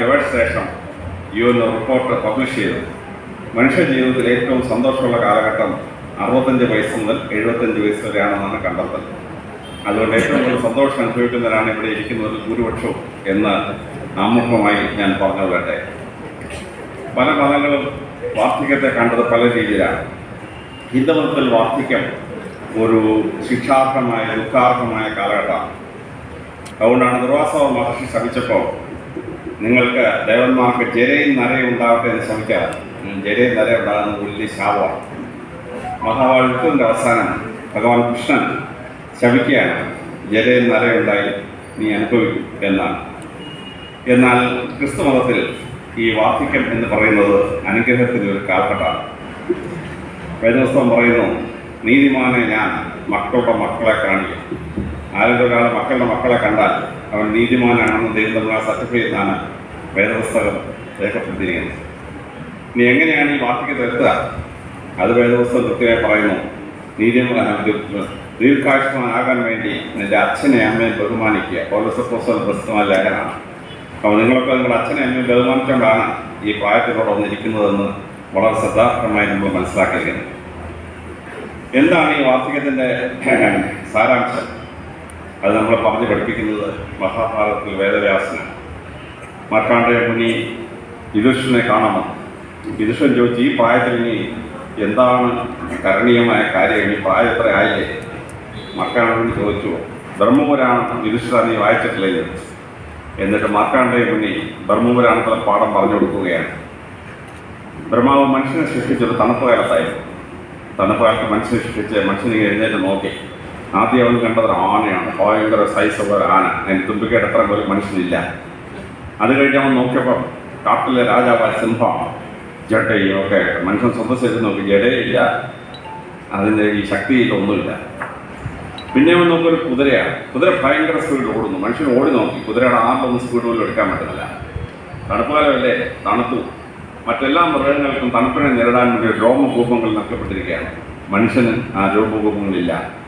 ഗവേഷണ ശേഷം ഒരു റിപ്പോർട്ട് പബ്ലിഷ് ചെയ്തു. മനുഷ്യ ജീവിതത്തിൽ ഏറ്റവും സന്തോഷമുള്ള കാലഘട്ടം അറുപത്തഞ്ച് വയസ്സ് മുതൽ എഴുപത്തഞ്ച് വയസ്സ് വരെയാണെന്നാണ് കണ്ടെത്തൽ. അതുകൊണ്ട് ഏറ്റവും കൂടുതൽ സന്തോഷം അനുഭവിക്കുന്നവരാണ് ഇവിടെ ഇരിക്കുന്നത് ഭൂരിപക്ഷവും എന്ന് ആമുഖമായി ഞാൻ പറഞ്ഞു വരട്ടെ പല മതങ്ങളും വാർദ്ധക്യത്തെ കണ്ടത് പല രീതിയിലാണ്. ഹിന്ദുമതത്തിൽ വാർദ്ധക്യം ഒരു ശിക്ഷാർഹമായ ദുഃഖാർഹമായ കാലഘട്ടമാണ്. അതുകൊണ്ടാണ് ദുർവാസവ മഹർഷി ശ്രമിച്ചപ്പോൾ നിങ്ങൾക്ക് ദേവന്മാർക്ക് ജരയും നരയും ഉണ്ടാവട്ടെ എന്ന് ശ്രമിക്കാറ്. ജരയും നര ഉണ്ടാകുന്ന വലിയ ശാപമാണ്. മഹാഭാരതത്തിന്റെ അവസാനം ഭഗവാൻ കൃഷ്ണൻ ശപിക്കുകയാണ് ജരയും നരയുണ്ടായി നീ അനുഭവിക്കും എന്നാണ്. എന്നാൽ ക്രിസ്തു മതത്തിൽ ഈ വാർദ്ധക്യം എന്ന് പറയുന്നത് അനുഗ്രഹത്തിന്റെ ഒരു കാലഘട്ടമാണ്. വേദോത്സവം പറയുന്നു നീതിമാനെ ഞാൻ മക്കളുടെ മക്കളെ കാണിക്കും. ഒരാൾ മക്കളുടെ മക്കളെ കണ്ടാൽ അവൻ നീതിമാനാണെന്ന് ദൈവം നമ്മൾ സർട്ടിഫൈ ചെയ്യുന്നതാണ് വേദപുസ്തകം രേഖപ്പെടുത്തിയിരിക്കുന്നത് ഇനി എങ്ങനെയാണ് ഈ വാർത്തയ്ക്ക് എത്തുക അത് വേദപുസ്തകം കൃത്യമായി പറയുന്നു. നീതിമാൻ ദീർഘായുഷ്മാനാകാൻ വേണ്ടി നിന്റെ അച്ഛനെ അമ്മയെ ബഹുമാനിക്കുക. പൗരസപ്പോസൽ പ്രസ്തുമായ ലേഖനമാണ് അപ്പോൾ നിങ്ങളൊക്കെ നിങ്ങളുടെ അച്ഛനെ അമ്മയെ ബഹുമാനിച്ചുകൊണ്ടാണ് ഈ പ്രായത്തിലൂടെ വന്നിരിക്കുന്നതെന്ന് വളരെ ശ്രദ്ധാപരമായി നമ്മൾ മനസ്സിലാക്കിയിരിക്കുന്നത് എന്താണ് ഈ വാർത്തകത്തിന്റെ സാരാംശം? അത് നമ്മളെ പറഞ്ഞ് പഠിപ്പിക്കുന്നത് മഹാഭാരതത്തിൽ വേദവ്യാസനാണ്. മാർക്കാണ്ഡേ മുനി വിദുഷനെ കാണാമോ വിദുഷൻ ചോദിച്ചു ഈ പ്രായത്തിൽ ഇനി എന്താണ് കരണീയമായ കാര്യം? ഈ പ്രായം എത്ര ആയില്ലേ? മാർക്കാണ്ഡവൻ ചോദിച്ചു ബ്രഹ്മപുരാണം വിദുഷ നീ വായിച്ചിട്ടില്ലേ? എന്ന് എന്നിട്ട് മാർക്കാണ്ഡേ മുനി ബ്രഹ്മപുരാണത്തിലെ പാഠം പറഞ്ഞു കൊടുക്കുകയാണ്. ബ്രഹ്മാവ് മനുഷ്യനെ സൃഷ്ടിച്ചത് തണുപ്പ് കാലത്തായിരുന്നു. തണുപ്പ് കാലത്ത് മനുഷ്യനെ സൃഷ്ടിച്ച് മനുഷ്യനെ എഴുന്നേറ്റ് നോക്കി. ആദ്യം അവൾ കണ്ടത് ആനയാണ്. ഭയങ്കര സൈസ് ഉള്ള ഒരു ആന. അതിന് തുമ്പിക്കയുടെ അത്ര പോലും മനുഷ്യനില്ല. അത് കഴിഞ്ഞ് അവൻ നോക്കിയപ്പോൾ കാട്ടിലെ രാജാവായ സിംഹമാണ് ജഡയും ഒക്കെ മനുഷ്യൻ ശരീരം നോക്കി. ജഡയില്ല അതിന്റെ ഈ ശക്തിയിൽ ഒന്നുമില്ല. പിന്നെ അവൻ നോക്കൊരു കുതിരയാണ്. കുതിര ഭയങ്കര സ്പീഡിൽ ഓടുന്നു. മനുഷ്യൻ ഓടി നോക്കി. കുതിരയുടെ ആറിലൊന്നും സ്പീഡ് പോലും എടുക്കാൻ പറ്റുന്നില്ല. തണുപ്പുകാലമല്ലേ? തണുത്തു. മറ്റെല്ലാ മൃഗങ്ങൾക്കും തണുപ്പിനെ നേരിടാൻ വേണ്ടി രോമകൂപങ്ങൾ നഷ്ടപ്പെട്ടിരിക്കുകയാണ്. മനുഷ്യന് ആ രോമകൂപങ്ങളില്ല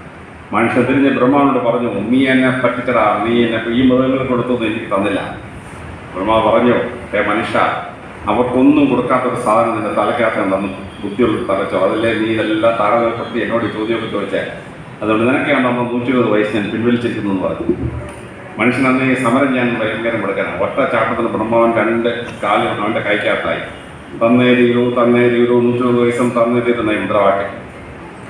മനുഷ്യൻ തിരിഞ്ഞ് ബ്രഹ്മാവിനോട് പറഞ്ഞു നീ എന്നെ പറ്റിച്ചടാ നീ എന്നെ ഈ മൃഗങ്ങൾ കൊടുത്തൊന്നും എനിക്ക് തന്നില്ല. ബ്രഹ്മാവ് പറഞ്ഞു ഏ മനുഷ്യ അവർക്കൊന്നും കൊടുക്കാത്തൊരു സാധനം നിന്റെ തലക്കകത്ത് തന്നു. ബുദ്ധിയുള്ള തലച്ചോ അതല്ലേ നീ ഇതെല്ലാം താരതമ്യപ്പെടുത്തി എന്നോട് ചോദ്യമൊക്കെ ചോദിച്ചേ? അതുകൊണ്ട് നിനക്കാണ് നമ്മൾ നൂറ്റി ഇരുപത് വയസ്സ് ഞാൻ പിൻവലിച്ചിരിക്കുന്നു എന്ന് പറഞ്ഞു. മനുഷ്യൻ അന്ന് ഈ സമരം ഞാൻ ഭയങ്കരം കൊടുക്കാനാണ് ഒറ്റ ചാട്ടത്തിന് ബ്രഹ്മാവൻ രണ്ട് കാലും അവന്റെ കൈക്കകത്തായി. തന്നേ തീരൂ തന്നേ തീരൂ നൂറ്റി ഇരുപത് വയസ്സും തന്നേ തീരുന്ന മുദ്രാവാക്യം.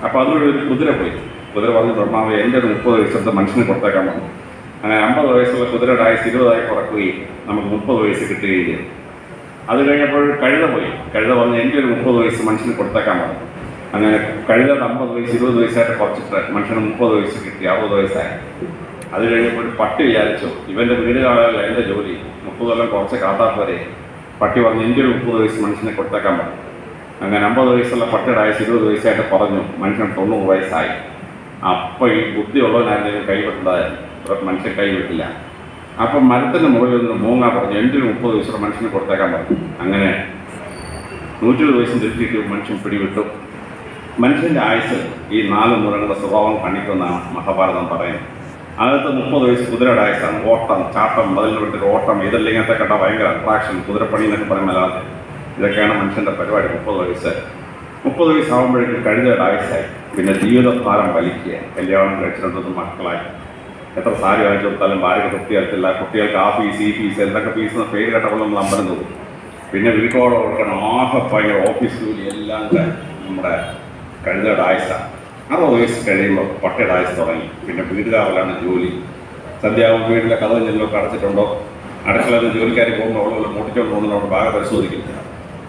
അപ്പോൾ അതുവഴി ഒരു കുതിര പോയി. കുതിര പറഞ്ഞു ബ്രഹ്മാവ് എന്റെ ഒരു മുപ്പത് വയസ്സത്തെ മനുഷ്യന് കൊടുത്തേക്കാൻ പറഞ്ഞു. അങ്ങനെ അമ്പത് വയസ്സുള്ള കുതിരയുടെ ആയുസ് ഇരുപതായി കുറക്കുകയും നമുക്ക് മുപ്പത് വയസ്സ് കിട്ടുകയും ചെയ്തു. അത് കഴിഞ്ഞപ്പോൾ കഴുത പോയി. കഴുത പറഞ്ഞ് എന്റെ ഒരു മുപ്പത് വയസ്സ് മനുഷ്യന് കൊടുത്തേക്കാൻ പറഞ്ഞു. അങ്ങനെ കഴുതയുടെ അമ്പത് വയസ്സ് ഇരുപത് വയസ്സായിട്ട് കുറച്ചിട്ട് മനുഷ്യന് മുപ്പത് വയസ്സ് കിട്ടി അറുപത് വയസ്സായി. അത് കഴിഞ്ഞപ്പോൾ ഒരു പട്ടി വിചാരിച്ചു ഇവന്റെ വീട് കാണാനല്ല എന്റെ ജോലി. മുപ്പത് കൊല്ലം കുറച്ച് കാത്താത്തവരെ പട്ടി പറഞ്ഞു എന്റെ ഒരു മുപ്പത് വയസ്സ് മനുഷ്യനെ കൊടുത്തേക്കാൻ പറഞ്ഞു. അങ്ങനെ അമ്പത് വയസ്സുള്ള പട്ടിയുടെ ആയുസ് ഇരുപത് വയസ്സായിട്ട് പറഞ്ഞു മനുഷ്യൻ തൊണ്ണൂറ് വയസ്സായി. അപ്പോൾ ഈ ബുദ്ധിയുള്ളവനായിരുന്നു കൈവിട്ടതായിരുന്നു മനുഷ്യൻ കൈവിട്ടില്ല അപ്പം മരത്തിന്റെ മുകളിൽ നിന്ന് മൂങ്ങ പറഞ്ഞു എന്റെ മുപ്പത് വയസ്സുള്ള മനുഷ്യന് കൊടുത്തേക്കാൻ പറഞ്ഞു? അങ്ങനെ നൂറ്റി ഇരുപത് വയസ്സിൽ തെറ്റിയിട്ട് മനുഷ്യൻ പിടിവിട്ടു. മനുഷ്യന്റെ ആയുസ് ഈ നാല് മുറങ്ങളുടെ സ്വഭാവം കാണിക്കുമെന്നാണ് മഹാഭാരതം പറയുന്നത്. അകത്ത് മുപ്പത് വയസ്സ് കുതിരയുടെ ആയുസാണ് ഓട്ടം ചാട്ടം അതിന് വിട്ടിട്ട് ഓട്ടം ഇതല്ലെങ്കിൽ കണ്ട ഭയങ്കര അട്രാക്ഷൻ കുതിരപ്പണി എന്നൊക്കെ പറയുന്നല്ലാതെ ഇതൊക്കെയാണ് മനുഷ്യന്റെ പരിപാടി മുപ്പത് വയസ്സ്. മുപ്പത് വയസ്സാകുമ്പോഴേക്കും കഴുതയുടെ ആയുസായി പിന്നെ ജീവിതഭാരം വലിക്കുക. കല്യാണം കഴിച്ചിട്ടുണ്ടെന്ന് മക്കളായി. എത്ര സാരി വാങ്ങിച്ചു കൊടുത്താലും ഭാര്യ തൃപ്തിയാകത്തില്ല കുട്ടികൾക്ക് ആ ഫീസ് ഈ ഫീസ് എന്തൊക്കെ ഫീസ് എന്ന പേര് കേട്ടപ്പോൾ നമ്മൾ അമ്പലം തോന്നും പിന്നെ വീട്ടോടെ കൊടുക്കണം. ആകെ ഭയങ്കര ഓഫീസ് ജോലി എല്ലാം നമ്മുടെ കഴുത ആയുസാണ് അറുപത് വയസ്സ് കഴിയുമ്പോൾ പട്ടയുടെ ആയുസ് തുടങ്ങി. പിന്നെ വീടുകാവലാണ് ജോലി. സന്ധ്യാവും വീട്ടിലെ കഥ ചെല്ലൊക്കെ അടച്ചിട്ടുണ്ടോ? അടുക്കളയിൽ ജോലിക്കാർ പോകുമ്പോൾ അവളെ മൂട്ടിച്ചോണ്ട് പോകുന്നതിനോട് ഭാഗം പരിശോധിക്കും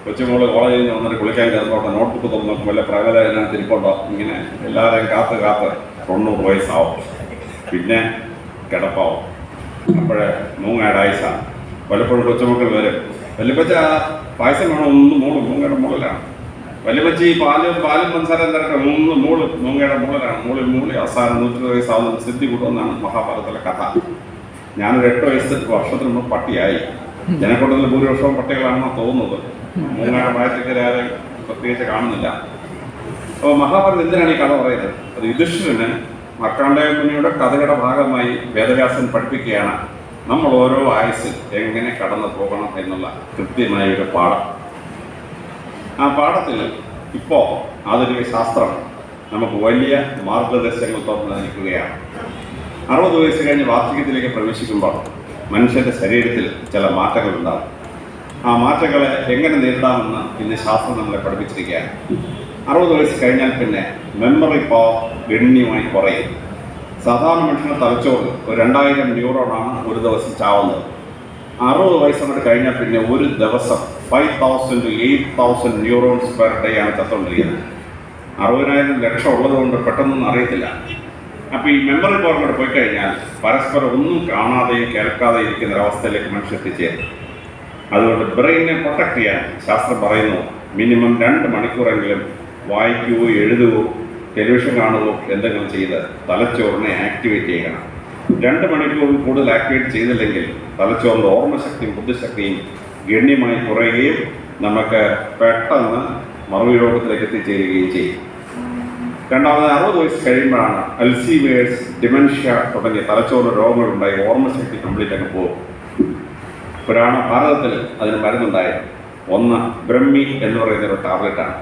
കൊച്ചുമോൾ കോളേജിൽ നിന്ന് വന്നിട്ട് കുളിക്കാൻ കയറുന്നോട്ടെ നോട്ട്ബുക്ക് തുറന്ന് നോക്കും വല്ല പ്രകല തിരിപ്പോട്ടോ ഇങ്ങനെ എല്ലാവരെയും കാത്ത് കാത്ത് തൊണ്ണൂറ് വയസ്സാവും. പിന്നെ കിടപ്പാവും. അപ്പോഴേ മൂങ്ങയുടെ ആയുസാണ് പലപ്പോഴും കൊച്ചുമക്കൾ വരും. വല്യപ്പച്ച പായസം വേണം? ഒന്ന് മൂൾ മൂങ്ങയുടെ മുകളിലാണ് വല്യപ്പച്ചി പാലും പാലും മനസ്സാരം തരട്ടെ. മൂന്ന് മൂൾ മൂങ്ങയുടെ മുകളിലാണ് മൂളിൽ മൂളി അവസാനം നൂറ്റി വയസ്സാവുന്ന സിദ്ധി കൂട്ടുമെന്നാണ് മഹാഭാരതത്തിലെ കഥ. ഞാനൊരു എട്ട് വയസ്സ് വർഷത്തിന് പട്ടിയായി. ജനക്കൂട്ടത്തിൽ ഭൂരിപക്ഷവും പട്ടികളാണെന്നാണ് തോന്നുന്നത്. മൂന്നാറ് പ്രായത്തിൽ ആരെയും പ്രത്യേകിച്ച് കാണുന്നില്ല. അപ്പോൾ മഹാഭാരതം എന്തിനാണ് ഈ കഥ പറയുന്നത്? അത് യുധിഷ്ഠിരന് മക്കാണ്ടായ മുനിയുടെ കഥയുടെ ഭാഗമായി വേദവ്യാസൻ പഠിപ്പിക്കുകയാണ്. നമ്മൾ ഓരോ ആയുസ്സിൽ എങ്ങനെ കടന്നു പോകണം എന്നുള്ള കൃത്യമായ ഒരു പാഠം. ആ പാഠത്തിൽ ഇപ്പോൾ ആധുനിക ശാസ്ത്രം നമുക്ക് വലിയ മാർഗദർശനങ്ങൾ തുറന്നു നിൽക്കുകയാണ് അറുപത് വയസ്സ് കഴിഞ്ഞ് വാർദ്ധക്യത്തിലേക്ക് പ്രവേശിക്കുമ്പോൾ മനുഷ്യന്റെ ശരീരത്തിൽ ചില മാറ്റങ്ങൾ ഉണ്ടാകും. ആ മാറ്റങ്ങളെ എങ്ങനെ നേരിടാമെന്ന് ഇന്ന് ശാസ്ത്രം നമ്മളെ പഠിപ്പിച്ചിരിക്കുകയാണ്. അറുപത് വയസ്സ് കഴിഞ്ഞാൽ പിന്നെ മെമ്മറി പവർ ഗണ്യമായി കുറയും. സാധാരണ മനുഷ്യനെ തലച്ചോറ് ഒരു രണ്ടായിരം ന്യൂറോണാണ് ഒരു ദിവസം ചാവുന്നത്. അറുപത് വയസ്സങ്ങോട്ട് കഴിഞ്ഞാൽ പിന്നെ ഒരു ദിവസം five thousand to eight thousand neurons per day ആണ് ചത്തുകൊണ്ടിരിക്കുന്നത്. അറുപതിനായിരം ലക്ഷം ഉള്ളതുകൊണ്ട് പെട്ടെന്നൊന്നും അറിയത്തില്ല. അപ്പോൾ ഈ മെമ്മറി പവർ പോയി കഴിഞ്ഞാൽ പരസ്പരം ഒന്നും കാണാതെയും കേൾക്കാതെ ഇരിക്കുന്ന ഒരവസ്ഥയിലേക്ക് മനുഷ്യർ എത്തിച്ചേരും. അതുകൊണ്ട് ബ്രെയിനെ പ്രൊട്ടക്ട് ചെയ്യാൻ ശാസ്ത്രം പറയുന്നു മിനിമം രണ്ട് മണിക്കൂറെങ്കിലും വായിക്കുകയോ എഴുതുകയോ ടെലിവിഷൻ കാണുകയോ എന്തെങ്കിലും ചെയ്ത് തലച്ചോറിനെ ആക്ടിവേറ്റ് ചെയ്യണം. രണ്ട് മണിക്കൂറിൽ കൂടുതൽ ആക്ടിവേറ്റ് ചെയ്തില്ലെങ്കിൽ തലച്ചോറിന്റെ ഓർമ്മശക്തിയും ബുദ്ധിശക്തിയും ഗണ്യമായി കുറയുകയും നമുക്ക് പെട്ടെന്ന് മറവി രോഗത്തിലേക്ക് എത്തിച്ചേരുകയും ചെയ്യും. രണ്ടാമത് അറുപത് വയസ്സ് കഴിയുമ്പോഴാണ് അൽസീവേഴ്സ് ഡിമെൻഷ്യ തുടങ്ങിയ തലച്ചോറ് രോഗങ്ങളുണ്ടായി ഓർമ്മശക്തി കംപ്ലീറ്റ് അങ്ങ് പോകും. പുരാണ ഭാരതത്തിൽ അതിന് മരുന്നുണ്ടായത്. ഒന്ന് ബ്രഹ്മി എന്ന് പറയുന്ന ഒരു ടാബ്ലറ്റാണ്.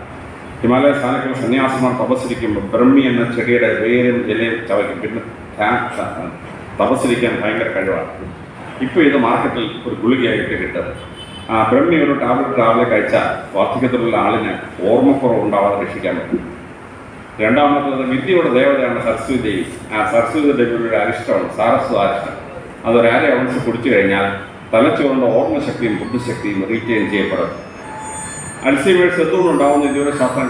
ഹിമാലയ സ്ഥാനക്കുള്ള സന്യാസിമാർ തപസ്സിരിക്കുമ്പോൾ ബ്രഹ്മി എന്ന ചെടിയുടെ വേരും ഇലയും ചവയ്ക്കും. പിന്നെ തപസ്സിരിക്കാൻ ഭയങ്കര കഴിവാണ്. ഇപ്പോൾ ഇത് മാർക്കറ്റിൽ ഒരു ഗുളികയായിട്ട് കിട്ടും. ആ ബ്രഹ്മി ഒരു ടാബ്ലറ്റ് രാവിലെ കഴിച്ചാൽ വാർദ്ധക്യത്തിലുള്ള ആളിന് ഓർമ്മക്കുറവ് ഉണ്ടാവാതെ രക്ഷിക്കാൻ പറ്റും. രണ്ടാമത്തത് വിദ്യയുടെ ദേവതയാണ് സരസ്വതി ദേവി. ആ സരസ്വതി ദേവിയുടെ അരിഷ്ടമാണ് സാരസ്വത അരിഷ്ടം. അതൊരാരെ അവൻസ് കുടിച്ചു കഴിഞ്ഞാൽ തലച്ചോറിന്റെ ഓർമ്മശക്തിയും ബുദ്ധിശക്തിയും റീറ്റെയിൻ ചെയ്യപ്പെടും. അൽസീമേഴ്സ് എന്തുകൊണ്ടുണ്ടാവുന്ന ഇതുവരെ ശാസ്ത്രം